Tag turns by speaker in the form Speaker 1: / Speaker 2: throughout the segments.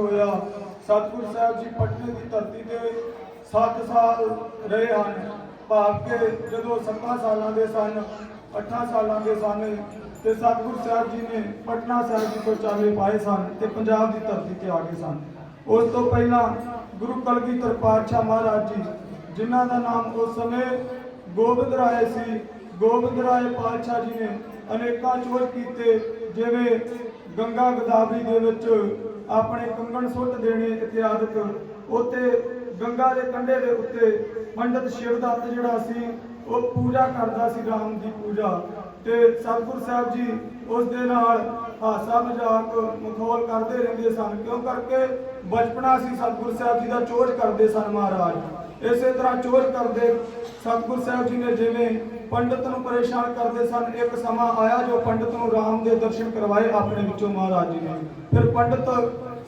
Speaker 1: ਹੋਇਆ। ਸਤਿਗੁਰ ਸਾਹਿਬ ਜੀ ਪਟਨੇ ਦੀ ਧਰਤੀ ਤੇ 7 ਸਾਲ ਰਹੇ ਹਨ। ਭਾਵ ਕਿ ਜਦੋਂ 7 ਸਾਲਾਂ ਦੇ ਸਨ 8 ਸਾਲਾਂ ਦੇ ਸਨ, ਤੇ ਸਤਿਗੁਰ ਸਾਹਿਬ ਜੀ ਨੇ ਪਟਨਾ ਸਾਹਿਬ ਜੀ ਤੋਂ ਚਾਲੇ ਪਾਏ ਸਨ ਤੇ ਪੰਜਾਬ ਦੀ ਧਰਤੀ ਤੇ ਆ ਗਏ ਸਨ। ਉਸ ਤੋਂ ਪਹਿਲਾਂ ਗੁਰੂ ਕਲਗੀਧਰ ਪਾਤਸ਼ਾਹ ਮਹਾਰਾਜ ਜੀ, ਜਿਨ੍ਹਾਂ ਦਾ ਨਾਮ ਉਸ ਸਮੇਂ ਗੋਬਿੰਦ ਰਾਏ ਸੀ, ਗੋਬਿੰਦ ਰਾਏ ਪਾਤਸ਼ਾਹ ਜੀ ਨੇ ਅਨੇਕਾਂ ਚੋਰ ਕੀਤੇ, ਜਿਵੇਂ ਗੰਗਾ ਗੋਦਾਵਰੀ ਦੇ ਵਿੱਚ ਆਪਣੇ ਕੰਗਣ ਸੁੱਟ ਦੇਣੇ ਇਤਿਆਦਿਕ ਉੱਤੇ ਗੰਗਾ ਦੇ ਕੰਢੇ ਦੇ ਉੱਤੇ ਪੰਡਤ ਸ਼ਿਵਦੱਤ ਜਿਹੜਾ ਸੀ, ਉਹ ਪੂਜਾ ਕਰਦਾ ਸੀ, ਰਾਮ ਦੀ ਪੂਜਾ। ਤੇ ਸਤਿਗੁਰ ਸਾਹਿਬ ਜੀ ਉਸ ਦੇ ਨਾਲ ਹਾਸਾ ਮਜ਼ਾਕ ਮਖੌਲ ਕਰਦੇ ਰਹਿੰਦੇ ਸਨ, ਕਿਉਂ ਕਰਕੇ? ਬਚਪਨਾ ਸੀ, ਸਤਿਗੁਰ ਸਾਹਿਬ ਜੀ ਦਾ ਚੋਜ ਕਰਦੇ ਸਨ ਮਹਾਰਾਜ। ਇਸੇ ਤਰ੍ਹਾਂ ਚੋਜ ਕਰਦੇ ਸਤਿਗੁਰ ਸਾਹਿਬ ਜੀ ਨੇ ਜਿਵੇਂ ਪੰਡਤ ਨੂੰ ਪਰੇਸ਼ਾਨ ਕਰਦੇ ਸਨ, ਇੱਕ ਸਮਾਂ ਆਇਆ ਜੋ ਪੰਡਤ ਨੂੰ ਰਾਮ ਦੇ ਦਰਸ਼ਨ ਕਰਵਾਏ ਆਪਣੇ ਵਿੱਚੋਂ ਮਹਾਰਾਜ ਜੀ ਨੇ। ਫਿਰ ਪੰਡਤ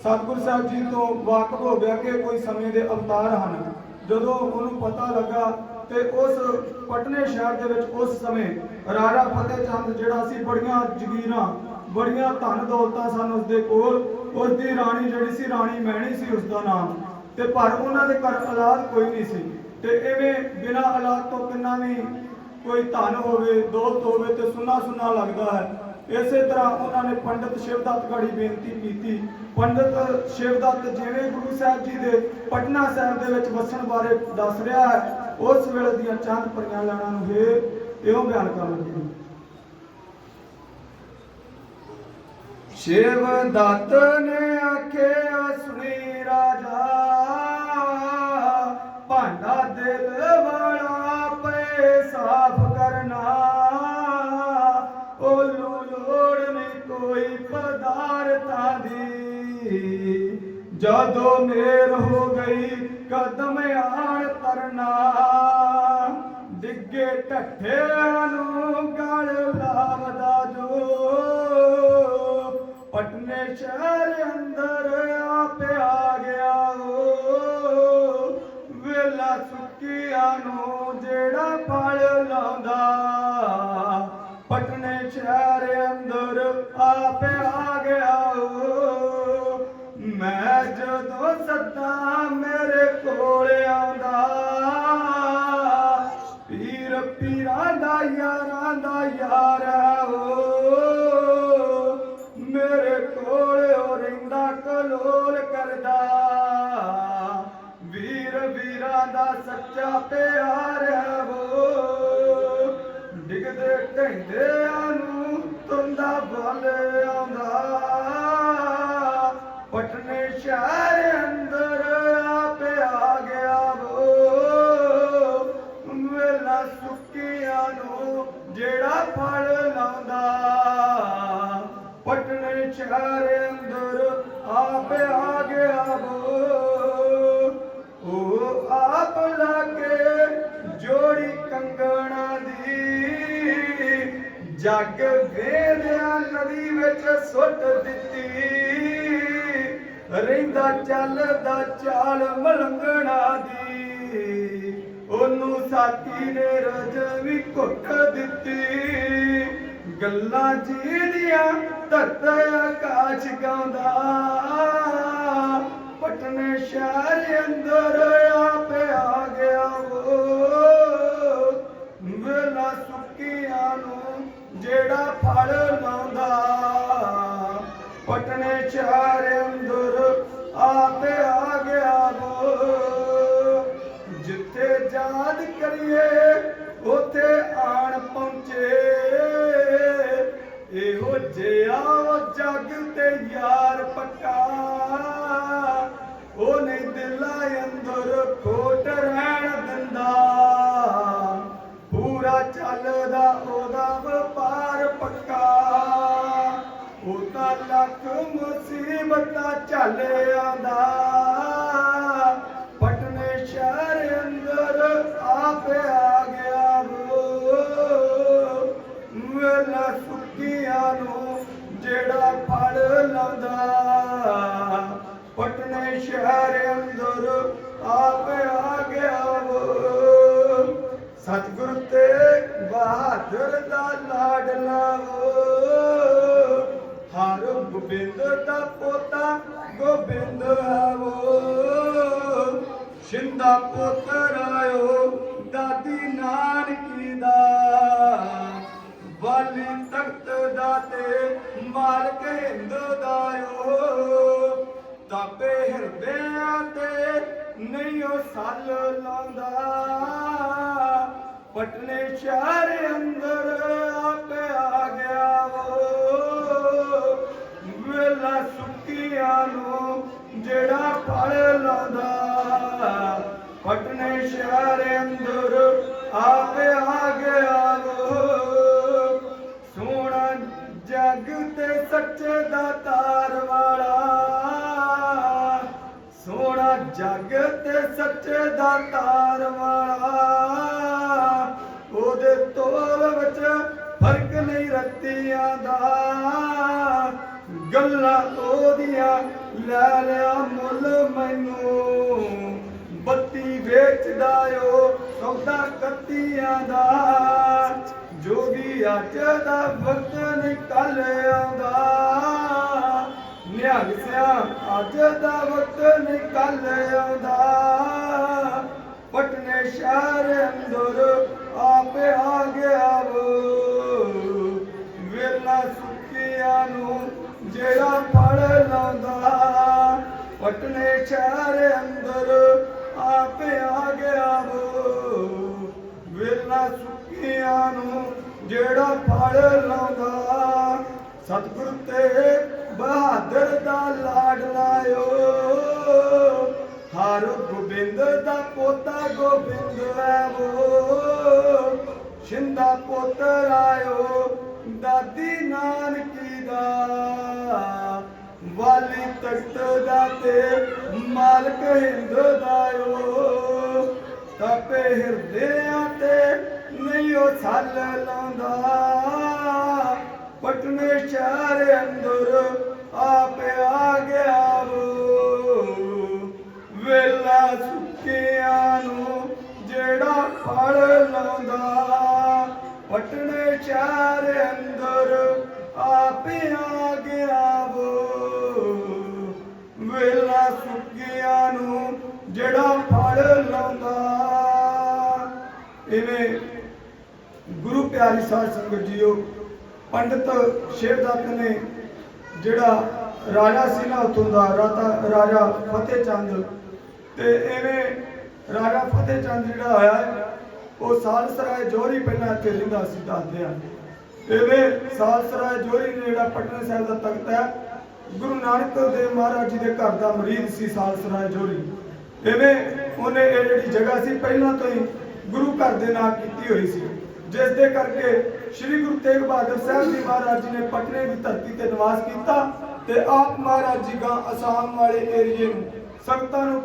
Speaker 1: ਸਤਿਗੁਰ ਸਾਹਿਬ ਜੀ ਤੋਂ ਵਾਕਫ ਹੋ ਗਿਆ ਕਿ ਕੋਈ ਸਮੇਂ ਦੇ ਅਵਤਾਰ ਹਨ। ਜਦੋਂ ਉਹਨੂੰ ਪਤਾ ਲੱਗਾ ਤੇ ਉਸ ਪਟਨੇ ਸ਼ਹਿਰ ਦੇ ਵਿੱਚ ਉਸ ਸਮੇਂ ਰਾਜਾ ਫਤਿਹ ਚੰਦ ਜਿਹੜਾ ਸੀ, ਬੜੀਆਂ ਜ਼ਗੀਰਾਂ, ਬੜੀਆਂ ਧਨ ਦੌਲਤਾਂ ਸਨ ਉਸ ਦੇ ਕੋਲ। ਉਸ ਦੀ ਰਾਣੀ ਜਿਹੜੀ ਸੀ, ਰਾਣੀ ਮਹਿਣੀ ਸੀ ਉਸ ਦਾ ਨਾਮ। ਤੇ ਪਰ ਉਹਨਾਂ ਦੇ ਘਰ ਔਲਾਦ ਕੋਈ ਨਹੀਂ ਸੀ। ਤੇ ਐਵੇਂ ਬਿਨਾਂ ਔਲਾਦ ਤੋਂ ਕਿੰਨਾ ਵੀ ਕੋਈ ਧਨ ਹੋਵੇ ਦੌਲਤ ਹੋਵੇ ਤੇ ਸੁਨਾ ਸੁਨਾ ਲੱਗਦਾ ਹੈ। ਇਸੇ ਤਰ੍ਹਾਂ ਉਹਨਾਂ ਨੇ ਪੰਡਤ ਸ਼ਿਵਦੱਤ ਗੜੀ ਬੇਨਤੀ ਕੀਤੀ ਪੰਡਤ ਸ਼ਿਵਦੱਤ ਜਿਵੇਂ ਗੁਰੂ ਸਾਹਿਬ ਜੀ ਦੇ ਪਟਨਾ ਸਾਹਿਬ ਦੇ ਵਿੱਚ ਵਸਣ ਬਾਰੇ ਦੱਸ ਰਿਹਾ ਹੈ, ਉਸ ਵੇਲੇ ਦੀਆਂ ਚੰਦ ਪਰੀਆਂ ਲੈਣਾ ਨੂੰ ਹੈ, ਇਹੋ ਬਿਆਨ ਕਰਨ ਲੱਗੇ ਨੇ। ਸ਼ਿਵ ਦਤ ਰਾਜਾ ਜਦੋਂ ਮੇਰ ਹੋ ਗਈ, ਕਦਮ ਆਣ ਤਰਨਾ ਡਿੱਗੇ ਢੱਠਿਆਂ ਨੂੰ ਗਲ ਲਾਵਦਾ ਜੋ। ਪਟਨੇ ਸ਼ਹਿਰ ਪੀਰਾਂ ਪਟਨੇ ਅੰਦਰ ਆਪੇ ਆ ਗਿਆ ਵੋ ਉਹ ਆਪ ਲਾਗੇ ਜੋੜੀ ਕੰਗਣਾ ਦੀ ਜੱਗ ਵੇਲਿਆ ਨਦੀ ਵਿੱਚ ਸੁੱਟ ਦਿੱਤੀ। ਰਹਿੰਦਾ ਚੱਲਦਾ ਚਾਲ ਮਲੰਗਣਾ ਦੀ। ਉਹਨੂੰ ਸਾਥੀ ਨੇ ਰਜ ਵੀ ਘੁੱਟ ਦਿੱਤੀ। ਗੱਲਾਂ ਜੀਦੀਆਂ ਧਰਤ ਆਕਾਸ਼ ਗਾਉਂਦਾ। ਪਟਨੇ ਸ਼ਹਿਰ ਅੰਦਰ ਆਪੇ ਆ ਗਿਆ ਉਹ ਵੇਲਾ ਸੁੱਕੀਆਂ ਨੂੰ ਜਿਹੜਾ ਫਲ ਲਾਉਂਦਾ। ਪਟਨੇ ਸ਼ਹਿਰ ਮੁਸੀਬਤਾਂ ਝੱਲਿਆ ਆਂਦਾ ਪਟਨੇ ਸ਼ਹਿਰ ਅੰਦਰ ਆਪ ਆ ਗਿਆ ਉਹ ਵੇਲਾ ਸੁੱਕੀਆਂ ਨੂੰ ਜਿਹੜਾ ਫੜ ਲਾਉਂਦਾ। ਪਟਨੇ ਸ਼ਹਿਰ ਅੰਦਰ ਆਪ ਆ ਗਿਆ ਵੋ ਸਤਿਗੁਰ ਤੇ ਬਹਾਦਰ ਦਾ ਗੋਬਿੰਦ ਦਾ ਸ਼ਿੰਦਾ ਪੁੱਤਰ ਆਇਓ, ਦਾਦੀ ਨਾਨਕੀ ਦਾ। ਵਾਲੀ ਤਖਤ ਦਾ ਤੇ ਮਾਲਕ ਹਿੰਦ ਦਾਇਓ ਤਾਪੇ ਹਿਰਦਿਆਂ ਤੇ ਨਹੀਂ ਉਹ ਸੱਲ ਲਾਉਂਦਾ। ਪਟਨੇ ਸ਼ਹਿਰ ਅੰਦਰ ਆਪੇ ਆ ਗਿਆ ਵੋ ਵੇਲਾ ਸੁੱਕੀਆਂ ਨੂੰ ਜਿਹੜਾ ਫੜ ਲਾਉਂਦਾ। ਪਟਨੇ ਸ਼ਹਿਰ ਅੰਦਰ ਆਪੇ ਆ ਗਿਆ ਵੋ ਸੋਹਣਾ ਜਗ ਤੇ ਸੱਚੇ ਦਾ ਤਾਰ ਵਾਲਾ। ਸੋਹਣਾ ਜਗ ਤੇ ਸੱਚੇ ਦਾ ਤਾਰ ਵਾਲਾ। ਉਹਦੇ ਤੋਲ ਵਿੱਚ ਫ਼ਰਕ ਨਹੀਂ ਰੱਤੀਆਂ ਦਾ। ਗੱਲਾਂ ਉਹਦੀਆਂ ਲੈ ਲਿਆ ਮੁੱਲ ਮੈਨੂੰ। ਬੱਤੀ ਵੇਚਦਾ ਓ, ਸੌਦਾ ਕੱਤੀਆਂ ਦਾ। ਜੋਗੀ ਅੱਜ ਦਾ ਵਕਤ ਨਿਕਲ ਆਉਂਦਾ ਨਿਹੰਗ ਸਿਆ ਅੱਜ ਦਾ ਵਕਤ ਨਿਕਲ ਆਉਂਦਾ ਪਟਨੇ ਸ਼ਹਿਰ ਅੰਦਰ ਆਪੇ ਆ ਗਿਆ ਵੋ ਜਿਹੜਾ ਫੜ ਲਾਉਂਦਾ ਪਟਨੇ ਸ਼ਹਿਰ ਅੰਦਰ ਆਪੇ ਆ ਗਿਆ ਵੋ। ਵੇਲਾ ਸੁੱਕੀਆਂ ਨੂੰ ਜਿਹੜਾ ਫੜ ਲਾਉਂਦਾ। ਸਤਿਗੁਰ ਤੇ ਬਹਾਦਰ ਦਾ ਲਾਡ ਲਾਇਓ। ਹਰ ਗੋਬਿੰਦ ਦਾ ਪੋਤਾ ਗੋਬਿੰਦ ਹੈ ਵੋ। ਸ਼ਿੰਦਾ ਪੁੱਤਰ ਆਇਓ ਦਾਦੀ ਨਾਨਕੀ ਦਾ। ਵਾਲੀ ਤਖਤ ਦਾ ਤੇ ਮਾਲਕ ਹਿੰਦ ਦਾਇਓ ਤਾਪੇ ਹਿਰਦਿਆਂ ਤੇ ਨਹੀਂ ਉਹ ਛੱਲ ਲਾਉਂਦਾ। ਪਟਨੇ ਸ਼ਹਿਰ ਅੰਦਰ ਆਪ ਆ ਗਿਆ ਵੋ ਵੇਲਾ ਸੁੱਕਿਆਂ ਨੂੰ ਜਿਹੜਾ ਫੜ ਲਾਉਂਦਾ। ਪਟਨੇ ਸ਼ਹਿਰ ਅੰਦਰ ਆਪੇ ਆ ਗਿਆ ਵੋ ਇਵੇਂ ਗੁਰੂ ਪਿਆਰੀ ਸਾਧ ਸੰਗਤ ਜੀਓ, ਪੰਡਿਤ ਸ਼ੇਰਦੱਤ ਨੇ ਜਿਹੜਾ ਰਾਜਾ ਸੀ ਨਾ ਉਥੋਂ ਦਾ, ਰਾਤਾ, ਰਾਜਾ ਫਤਿਹ ਚੰਦ, ਤੇ ਐਵੇਂ ਰਾਜਾ ਫਤਿਹ ਚੰਦ ਜਿਹੜਾ ਹੋਇਆ, ਉਹ ਸਾਲਸਰਾਏ ਜੋਰੀ ਪਹਿਲਾਂ ਇੱਥੇ ਰਹਿੰਦਾ ਸੀ ਦੱਸਦੇ ਆ ਐਵੇਂ ਸਾਲਸਰਾਏ ਜੋਰੀ ਨੇ ਜਿਹੜਾ ਪਟਨਾ ਸਾਹਿਬ ਦਾ ਤਖਤ ਹੈ, ਗੁਰੂ ਨਾਨਕ ਦੇਵ ਮਹਾਰਾਜ ਜੀ ਦੇ ਘਰ ਦਾ ਮਰੀਦ ਸੀ ਸਾਲਸਰਾਏ ਜੋਰੀ ਐਵੇਂ ਉਹਨੇ ਇਹ ਜਿਹੜੀ ਜਗ੍ਹਾ ਸੀ, ਪਹਿਲਾਂ ਤੋਂ ਹੀ ਗੁਰੂ ਘਰ ਦੇ ਨਾਲ ਕੀਤੀ ਹੋਈ ਸੀ। ਜਿਸ ਦੇ ਕਰਕੇ ਸ੍ਰੀ ਗੁਰੂ ਤੇਗ ਬਹਾਦਰ ਸਾਹਿਬ ਜੀ ਮਹਾਰਾਜ ਜੀ ਨੇ ਪਟਨੇ ਦੀ ਧਰਤੀ ਤੇ ਨਿਵਾਸ ਕੀਤਾ ਤੇ ਆਪ ਮਹਾਰਾਜ ਜੀ ਦਾ ਅਸਾਮ ਵਾਲੇ ਏਰੀਏ ਨੂੰ ਸੰਗਤਾਂ ਨੂੰ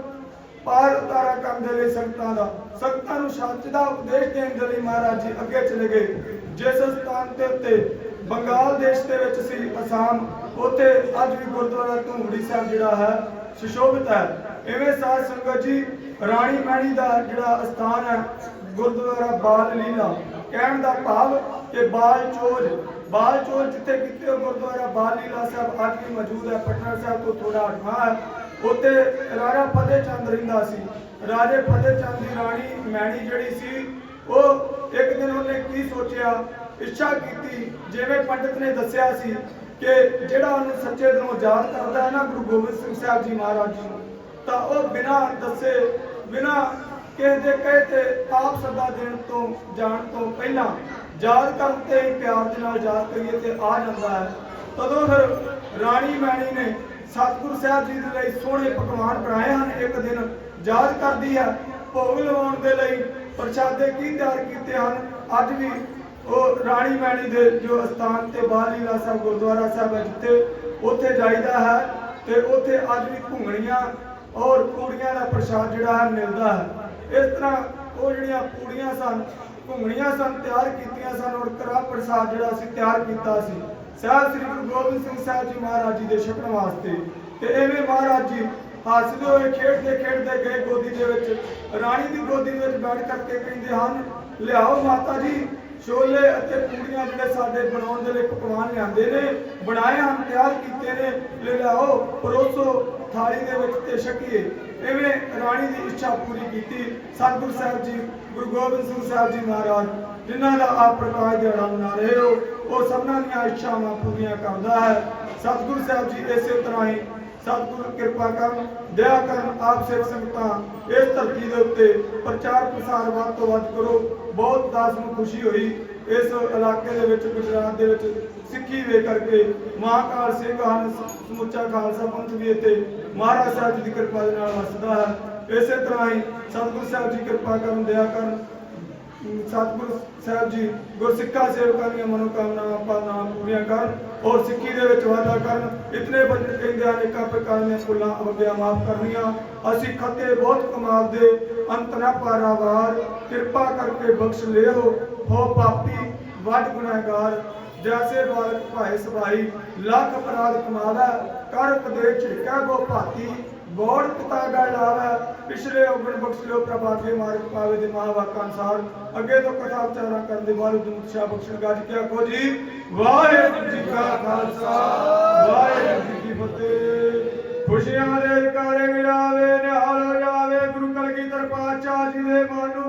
Speaker 1: ਪਾਰ ਉਤਾਰਾ ਕਰਨ ਦੇ ਲਈ ਸੰਗਤਾਂ ਦਾ, ਸੰਗਤਾਂ ਨੂੰ ਸੱਚ ਦਾ ਉਪਦੇਸ਼ ਦੇਣ ਦੇ ਲਈ ਮਹਾਰਾਜ ਜੀ ਅੱਗੇ ਚਲੇ ਗਏ। ਜਿਸ ਸਥਾਨ ਦੇ ਉੱਤੇ ਬੰਗਾਲ ਦੇਸ਼ ਦੇ ਵਿੱਚ ਸੀ, ਅਸਾਮ, ਉੱਥੇ ਅੱਜ ਵੀ ਗੁਰਦੁਆਰਾ ਧੂੰਗੜੀ ਸਾਹਿਬ ਜਿਹੜਾ ਹੈ, ਸੁਸ਼ੋਭਿਤ ਹੈ। ਐਵੇਂ ਸਾਧ ਸੰਗਤ ਜੀ ਰਾਣੀ ਮੈਣੀ ਦਾ ਜਿਹੜਾ ਅਸਥਾਨ ਹੈ, ਗੁਰਦੁਆਰਾ ਬਾਲ ਲੀਲਾ, ਕਹਿਣ ਦਾ ਭਾਵ ਕਿ ਬਾਲ ਚੋਜ ਬਾਲ ਚੋਜ ਜਿੱਥੇ ਕਿਤੇ ਗੁਰਦੁਆਰਾ ਬਾਲ ਲੀਲਾ ਸਾਹਿਬ ਅੱਜ ਵੀ ਮੌਜੂਦ ਹੈ, ਪਟਨਾ ਸਾਹਿਬ ਤੋਂ ਥੋੜਾ ਅਗਾਂਹ ਹੈ, ਉੱਥੇ ਰਾਜਾ ਫਤਿਹ ਚੰਦ ਰਹਿੰਦਾ ਸੀ। ਰਾਜੇ ਫਤਿਹ ਚੰਦ ਦੀ ਰਾਣੀ ਮੈਣੀ ਜਿਹੜੀ ਸੀ, ਉਹ ਇੱਕ ਦਿਨ ਉਹਨੇ ਕੀ ਸੋਚਿਆ? ਇੱਛਾ ਕੀਤੀ, ਜਿਵੇਂ ਪੰਡਿਤ ਨੇ ਦੱਸਿਆ ਸੀ ਕਿ ਜਿਹੜਾ ਉਹਨੂੰ ਸੱਚੇ ਦਿਲੋਂ ਯਾਦ ਕਰਦਾ ਹੈ ਨਾ, ਗੁਰੂ ਗੋਬਿੰਦ ਸਿੰਘ ਸਾਹਿਬ ਜੀ ਮਹਾਰਾਜ ਜੀ ਤਾਂ ਉਹ ਬਿਨਾਂ ਦੱਸੇ ਬਿਨਾਂ ਕਿਸੇ ਦੇ ਕਹੇ ਤੇ ਆਪ ਸਦਾ ਦੇਣ ਤੋਂ, ਜਾਣ ਤੋਂ ਪਹਿਲਾਂ ਯਾਦ ਕਰਨ ਤੇ ਪਿਆਰ ਦੇ ਨਾਲ ਯਾਦ ਕਰੀਏ ਤੇ ਆ ਜਾਂਦਾ ਹੈ। ਤਦੋਂ ਫਿਰ ਰਾਣੀ ਮੈਣੀ ਨੇ ਸਤਿਗੁਰੂ ਸਾਹਿਬ ਜੀ ਦੇ ਲਈ ਸੋਹਣੇ ਪਕਵਾਨ ਬਣਾਏ ਹਨ। ਇੱਕ ਦਿਨ ਯਾਦ ਕਰਦੀ ਹੈ, ਭੋਗ ਲਵਾਉਣ ਦੇ ਲਈ ਪ੍ਰਸ਼ਾਦੇ ਕੀ ਤਿਆਰ ਕੀਤੇ ਹਨ? ਅੱਜ ਵੀ ਉਹ ਰਾਣੀ ਮੈਣੀ ਦੇ ਜੋ ਸਥਾਨ ਤੇ ਬਾਲੀਲਾ ਸਾਹਿਬ, ਗੁਰਦੁਆਰਾ ਸਾਹਿਬ ਹੈ, ਜਿੱਥੇ ਉੱਥੇ ਜਾਈਦਾ ਹੈ ਤੇ ਉੱਥੇ ਅੱਜ ਵੀ ਘੁੰਗਣੀਆਂ ਔਰ ਪੂੜੀਆਂ ਦਾ ਪ੍ਰਸ਼ਾਦ ਜਿਹੜਾ ਹੈ ਮਿਲਦਾ ਹੈ। ਇਸ ਤਰ੍ਹਾਂ ਉਹ ਜਿਹੜੀਆਂ ਪੂੜੀਆਂ ਸਨ, ਘੁੰਗਣੀਆਂ ਸਨ, ਤਿਆਰ ਕੀਤੀਆਂ ਸਨ ਔਰ ਕੜਾ ਪ੍ਰਸ਼ਾਦ ਜਿਹੜਾ ਸੀ ਤਿਆਰ ਕੀਤਾ ਸੀ। ਸਾਹਿਬ ਸ੍ਰੀ ਗੁਰੂ ਗੋਬਿੰਦ ਸਿੰਘ ਸਾਹਿਬ ਜੀ ਮਹਾਰਾਜ ਜੀ ਦੇ ਛਕਣ ਵਾਸਤੇ। ਤੇ ਐਵੇਂ ਮਹਾਰਾਜ ਜੀ ਹੱਸਦੇ ਹੋਏ, ਖੇਡਦੇ ਖੇਡਦੇ ਗਏ ਗੋਦੀ ਦੇ ਵਿੱਚ। ਰਾਣੀ ਦੀ ਗੋਦੀ ਦੇ ਵਿੱਚ ਬੈਠ ਕਰਕੇ ਕਹਿੰਦੇ ਹਨ, ਲਿਆਓ ਮਾਤਾ ਜੀ ਛੋਲੇ ਅਤੇ ਪੂੜੀਆਂ ਜਿਹੜੇ ਸਾਡੇ ਬਣਾਉਣ ਦੇ ਲਈ ਪਕਵਾਨ ਲਿਆਂਦੇ ਨੇ, ਬਣਾਏ ਹਨ, ਤਿਆਰ ਕੀਤੇ ਨੇ, ਲੈ ਲਿਆਓ, ਪਰੋਸੋ, ਥਾਲੀ ਦੇ ਵਿੱਚ ਤੇ ਛਕੀਏ। ਐਵੇਂ ਰਾਣੀ ਦੀ ਇੱਛਾ ਪੂਰੀ ਕੀਤੀ। ਸਤਿਗੁਰੂ ਸਾਹਿਬ ਜੀ, ਗੁਰੂ ਗੋਬਿੰਦ ਸਿੰਘ ਸਾਹਿਬ ਜੀ ਮਹਾਰਾਜ, ਜਿਨ੍ਹਾਂ ਦਾ ਆਪ ਪ੍ਰਕਾਸ਼ ਦਿਹਾੜਾ ਮਨਾ ਰਹੇ ਹੋ, ਉਹ ਸਭਨਾਂ ਦੀਆਂ ਇੱਛਾਵਾਂ ਪੂਰੀਆਂ ਕਰਦਾ ਹੈ। ਸਤਿਗੁਰੂ ਸਾਹਿਬ ਜੀ ਇਸੇ ਤਰ੍ਹਾਂ ਹੀ, ਸਤਿਗੁਰ ਕਿਰਪਾ ਕਰਨ ਦਇਆ ਕਰਨ ਆਪ ਸੇਵ ਸੰਗਤਾਂ, ਇਸ ਧਰਤੀ ਦੇ ਉੱਤੇ ਪ੍ਰਚਾਰ ਪ੍ਰਸਾਰ ਵੱਧ ਤੋਂ ਵੱਧ ਕਰੋ। ਬਹੁਤ ਦਾਸ ਨੂੰ ਖੁਸ਼ੀ ਹੋਈ ਇਸ ਇਲਾਕੇ ਦੇ ਵਿੱਚ, ਗੁਜਰਾਤ ਦੇ ਵਿੱਚ ਸਿੱਖੀ ਵੇ ਕਰਕੇ ਮਹਾਕਾਲ ਸਿੰਘ ਹਨ, ਸਮੁੱਚਾ ਖਾਲਸਾ ਪੰਥ ਵੀ ਇੱਥੇ ਮਹਾਰਾਜ ਸਾਹਿਬ ਜੀ ਦੀ ਕਿਰਪਾ ਦੇ ਨਾਲ ਵਸਦਾ ਹੈ। ਇਸੇ ਤਰ੍ਹਾਂ ਹੀ ਸਤਿਗੁਰੂ ਸਾਹਿਬ ਜੀ ਕਿਰਪਾ ਕਰਨ, ਦਇਆ ਕਰਨ ਸਤਿਗੁਰੂ ਸਾਹਿਬ ਜੀ ਗੁਰਸਿੱਖਾਂ ਸੇਵਕਾਂ ਦੀਆਂ ਮਨੋਕਾਮਨਾਵਾਂ ਪਾਲਣਾ ਪੂਰੀਆਂ ਕਰਨ ਔਰ ਸਿੱਖੀ ਦੇ ਵਿੱਚ ਵਾਧਾ ਕਰਨ। ਇਤਨੇ ਬਚਨ ਕਹਿੰਦੇ ਹਨ ਪ੍ਰਕਾਰ ਦੀਆਂ ਭੁੱਲਾਂ ਅਵਗਿਆ ਮਾਫ ਕਰਨੀਆਂ। ਅਸੀਂ ਖੱਤੇ ਬਹੁਤ ਕਮਾਲ ਦੇ ਅੰਤ ਨਾ ਪਾਰਾਵਾਰ ਕਿਰਪਾ ਕਰਕੇ ਬਖਸ਼ ਲਿਓ। ਹੋ ਪਾਪੀ, ਵੱਡ ਗੁਨਾਹਗਾਰ। ਜੈਸੇ ਬਾਲਕ ਭਾਏ ਸਭਾਈ ਲੱਖ ਅਪਰਾਧ ਕਮਾਵਾ ਕਰ ਉਪਦੇਸ਼ ਝਿੜਕਾ ਗੋ ਭਾਤੀ। ਗੋੜ ਪਿਤਾ ਦਾ ਲਾਵਾ ਪਿਛਲੇ ਉਗਣ ਬਖਸ਼ ਲਿਓ ਪ੍ਰਭਾ ਦੇ ਮਾਰਗ ਪਾਵੇ ਦੇ ਮਹਾਵਾਕ ਅਨਸਾਰ। ਅੱਗੇ ਤੋਂ ਕਥਾ ਉਚਾਰਾ ਕਰਨ ਦੇ ਬਾਰੇ ਦੂਤ ਸ਼ਾ ਬਖਸ਼ਣ ਗੱਜ ਕੇ ਆਖੋ ਜੀ, ਵਾਹਿਗੁਰੂ ਜੀ ਕਾ ਖਾਲਸਾ, ਵਾਹਿਗੁਰੂ ਜੀ ਕੀ ਫਤਿਹ। ਖੁਸ਼ੀਆਂ ਦੇ ਕਾਰੇ ਮਿਲਾਵੇ, ਨਿਹਾਲ ਜਾਵੇ ਗੁਰੂ ਕਲਗੀਧਰ ਪਾਤਸ਼ਾਹ ਜੀ ਦੇ ਮਾਨੋ